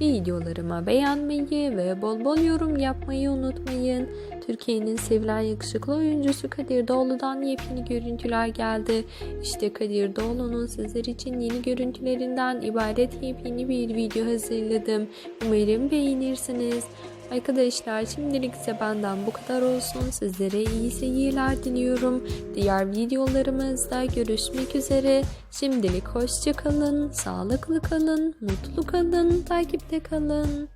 videolarıma beğenmeyi ve bol bol yorum yapmayı unutmayın. Türkiye'nin sevilen yakışıklı oyuncusu Kadir Doğulu'dan yepyeni görüntüler geldi. İşte Kadir Doğulu'nun sizler için yeni görüntülerinden ibaret yepyeni bir video hazırladım. Umarım beğenirsiniz. Arkadaşlar şimdilik ise benden bu kadar olsun. Sizlere iyi seyirler diliyorum. Diğer videolarımızda görüşmek üzere. Şimdilik hoşça kalın, sağlıklı kalın, mutlu kalın, takipte kalın.